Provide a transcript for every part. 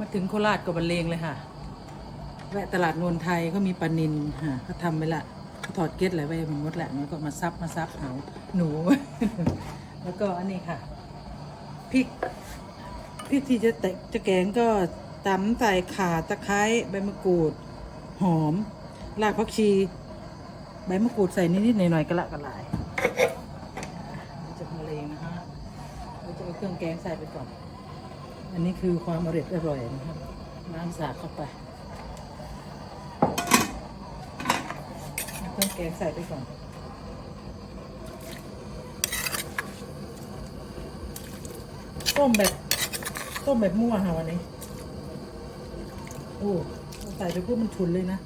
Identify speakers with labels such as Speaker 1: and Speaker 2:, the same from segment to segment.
Speaker 1: มาถึงโคราชก็บรรเลงเลยค่ะ แวะตลาดนวลไทยเขามีปลานินค่ะเขาทำไว้ละเขาถอดเกล็ดอะไรไว้มันมดแหละมันก็มาซับมาซับเอาหนู แล้วก็อันนี้ค่ะพริกพริกที่จะแตะจะแกงก็ตำใส่ข่าตะไคร้ใบมะกรูด หอมรากผักชี ใบมะกรูดใส่นิดๆหน่อยๆกระละกระลายเราจะบรรเลงนะคะเราจะเอาเครื่องแกงใส่ไปก่อน อันนี้คือความอร่อยอร่อยนะครับ น้ำสาดเข้าไปเอาเครื่องแกงใส่ไปก่อนต้มแบบต้มแบบมั่วค่ะวันนี้ โอ้ใส่ไปปุ๊บมันฉุนเลยนะ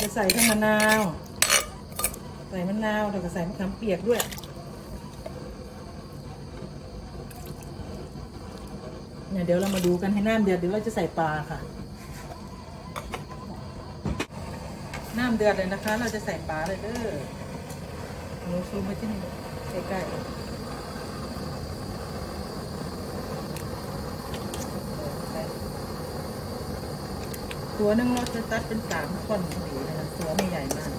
Speaker 1: จะใส่ทั้งมะนาว ใส่มะนาวแล้วก็ใส่มะขามเปียกด้วย เนี่ยเดี๋ยวเรามาดูกันให้น้ำเดือดเดี๋ยวเราจะใส่ปลาค่ะ น้ำเดือดเลยนะคะ เราจะใส่ปลาเลยเด้อหนูซูมไว้ที่นี่ใกล้ๆตัวหนึงเราจะตัดเป็นสามท่อนพอดีนะคะตัวไม่ใหญ่มาก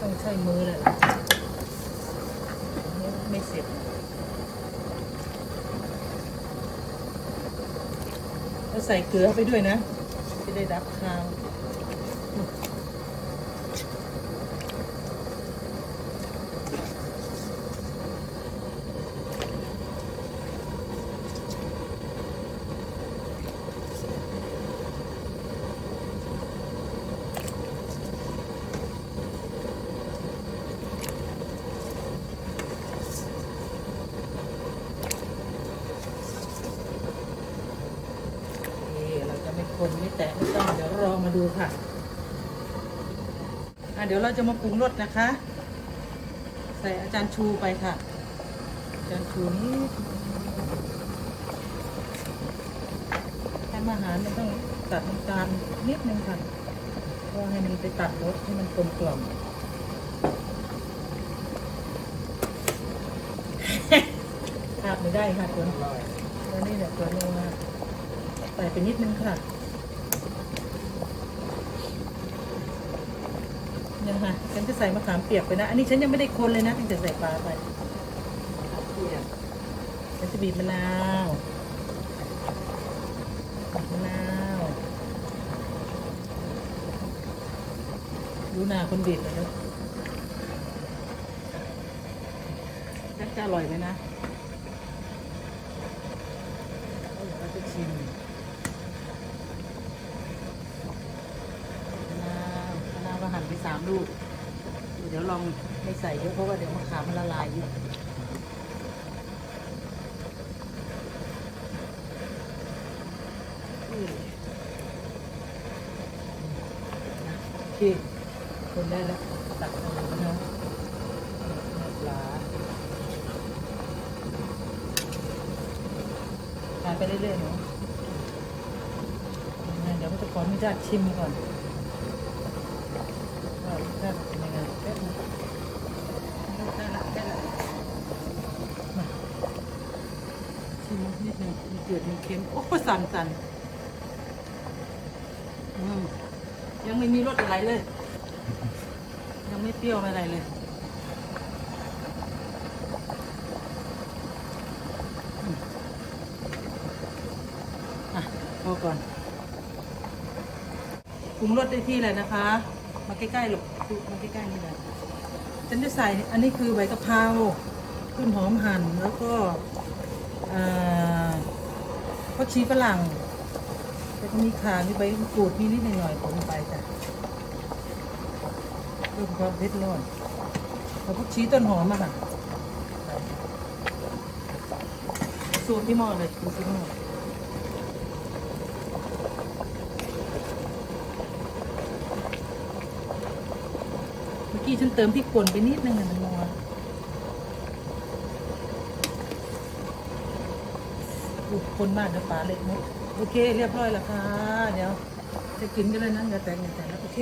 Speaker 1: ต้องใช้มือเลยล่ะไม่เสร็จ เรา ใส่เกลือไปด้วยนะจะได้ดับคาว คนไม่แตะไม่ต้องเดี๋ยวรอมาดูค่ะอะ เดี๋ยวเราจะมาปรุงรสนะคะ ใส่อาจารย์ชูไปค่ะ อาจารย์ชูนี่ทำอาหารมันต้องตัดน้ำตาลนิดนึงค่ะเพราะให้มันไปตัดรสให้มันกลมกล่อมขาดไม่ได้ค่ะตัวตัวนี้เนี่ยตัวนัวใส่ไปนิดนึงค่ะเนี่ย ค่ะฉันจะใส่มะขามเปียกไปนะ อันนี้ฉันยังไม่ได้คนเลยนะฉันจะใส่ปลาไปฉันจะบีบมะนาวมะนาวดูหน้าคนบีบเลยนะน่าจะอร่อยไหมนะเราจะชิมมะนาวมะนาวก็หั่นไปสามลูก เดี๋ยวลองไม่ใส่เยอะเพราะว่าเดี๋ยวมะขามมันละลายอยู่อืมโอเคคนได้แล้วตักเอาเลยนะปลาทานไปเรื่อยๆเนาะเดี๋ยวก็จะขออนุญาตชิมก่อน ว่ารสชาติเป็นยังไงแป๊บนึงได้ละได้ละมาชิมนิดนึงมีเกลือมีเค็มโอ้สั่นสั่นอืมยังไม่มีรสอะไรเลย ยังไม่เปรี้ยวอะไรเลยอะพอก่อนปรุงรสได้ที่เลยนะคะ มาใกล้ๆหลบมาใกล้ๆนี่เลยฉันจะใส่อันนี้คือใบกะเพราต้นหอมหั่นแล้วก็อ่าผักชีฝรั่งแล้วก็มีข่ามีใบกรูดมีนิดหน่อยๆผมไปจ้ะเพิ่มความเผ็ดร้อนแล้วผักชีต้นหอมอะค่ะสูตรที่หม้อเลยสูตรที่หม้อ เมื่อ กี้ฉันเติมพริกป่นไปนิดนึงนะมันนัวอุคนมากนะปลาเล็กมดโอเค เรียบร้อยแล้วค่ะ เดี๋ยวจะกินกันเลยนะอย่าแต่งอย่าแต่งแล้วโอเค